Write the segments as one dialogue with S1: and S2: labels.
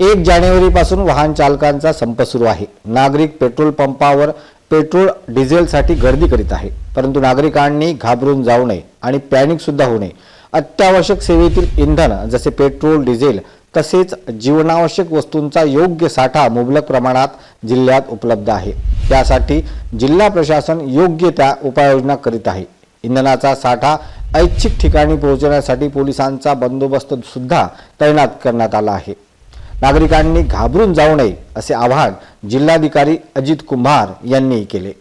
S1: एक जानेवारीपासून वाहन चालकांचा संप सुरू आहे. नागरिक पेट्रोल पंपावर पेट्रोल डिझेलसाठी गर्दी करीत आहे. परंतु नागरिकांनी घाबरून जाऊ नये आणि पॅनिक सुद्धा होऊ नये. अत्यावश्यक सेवेतील इंधन जसे पेट्रोल डिझेल तसेच जीवनावश्यक वस्तूंचा योग्य साठा मुबलक प्रमाणात जिल्ह्यात उपलब्ध आहे. त्यासाठी जिल्हा प्रशासन योग्य त्या उपाययोजना करीत आहे. इंधनाचा साठा ऐच्छिक ठिकाणी पोहोचवण्यासाठी पोलिसांचा बंदोबस्त सुद्धा तैनात करण्यात आला आहे. नागरिकांनी घाबरून जाऊ नये असे आवाहन जिल्हाधिकारी अजित कुंभार यांनी केले.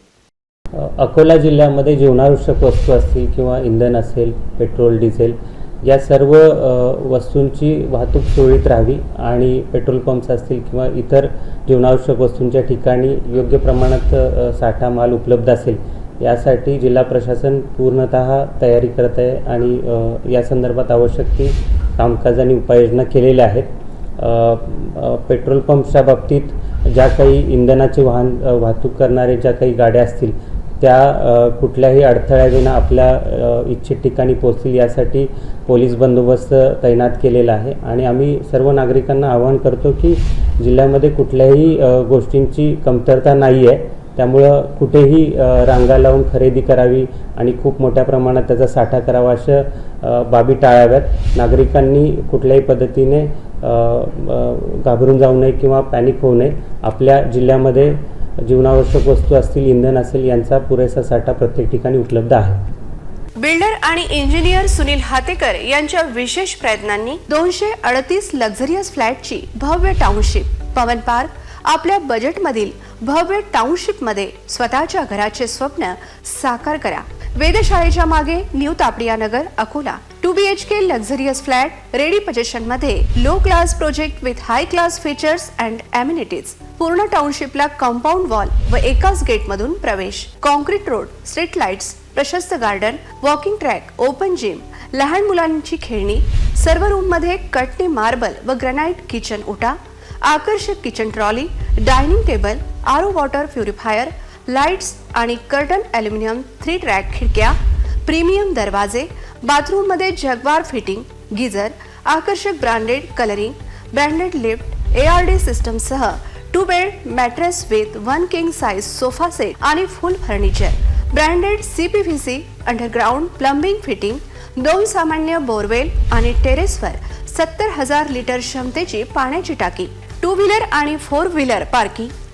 S2: अकोला जिल्ह्यामध्ये जीवनावश्यक वस्तू असतील किंवा इंधन असेल पेट्रोल डिझेल या सर्व वस्तूंची वाहतूक सुरळीत राहावी आणि पेट्रोल पंप्स असतील किंवा इतर जीवनावश्यक वस्तूंच्या ठिकाणी योग्य प्रमाणात साठा माल उपलब्ध असेल यासाठी जिल्हा प्रशासन पूर्णतः तयारी करत आहे आणि या संदर्भात आवश्यक ती कामकाज आणि उपाययोजना केलेल्या आहेत. पेट्रोल पंपच्या बाबतीत ज्या काही इंधनाचे वाहन वाहतूक करणारे ज्या काही गाड्या असतील त्या कुठल्याही अडथळ्याविना आपल्या इच्छित ठिकाणी पोहोचतील यासाठी पोलीस बंदोबस्त तैनात केलेला आहे. आणि आम्ही सर्व नागरिकांना आवाहन करतो की जिल्ह्यामध्ये कुठल्याही गोष्टींची कमतरता नाही आहे त्यामुळं कुठेही रांगा लावून खरेदी करावी आणि खूप मोठ्या प्रमाणात त्याचा साठा करावा अशा बाबी टाळाव्यात. नागरिकांनी कुठल्याही पद्धतीने घाबरून जाऊ नये किंवा पॅनिक होऊ नये. आपल्या जिल्ह्यामध्ये जीवनावश्यक वस्तू असतील इंधन असेल यांचा पुरेसा साठा प्रत्येक ठिकाणी उपलब्ध आहे.
S3: बिल्डर आणि इंजिनियर सुनील हातेकर यांच्या विशेष प्रयत्नांनी दोनशे अडतीस लक्झरियस फ्लॅटची भव्य टाउनशिप पवन पार्क आपल्या बजेटमधील भव्य टाउनशिपमध्ये स्वतःच्या घराचे स्वप्न साकार करा. वेधशाळेच्या मागे new Tapadia Nagar Akola. Two B H K luxurious flat ready पोझिशनमध्ये. Low class project with high class features and amenities पूर्ण टाउनशिपला कंपाऊंड वॉल व एकाच गेटमधून प्रवेश. कॉन्क्रीट रोड स्ट्रीट लाईट्स प्रशस्त garden walking track open gym लहान मुलांची खेळणी. सर्व रूममध्ये कटनी मार्बल व ग्रॅनाइट किचन ओटा आकर्षक kitchen trolley dining table RO water purifier lights आणि कर्टन ॲल्युमिनियम थ्री ट्रॅक खिडक्या प्रीमियम दरवाजे बाथरूममध्ये जगवार फिटिंग गिझर आकर्षक branded colouring branded lift A R D सिस्टमसह two bed mattress with one king size sofa set आणि full furniture branded C P V C underground plumbing fitting दोन सामान्य borewell आणि टेरेसवर सत्तर हजार लिटर क्षमतेची पाण्याची टाकी टू व्हीलर आणि फोर व्हीलर पार्किंग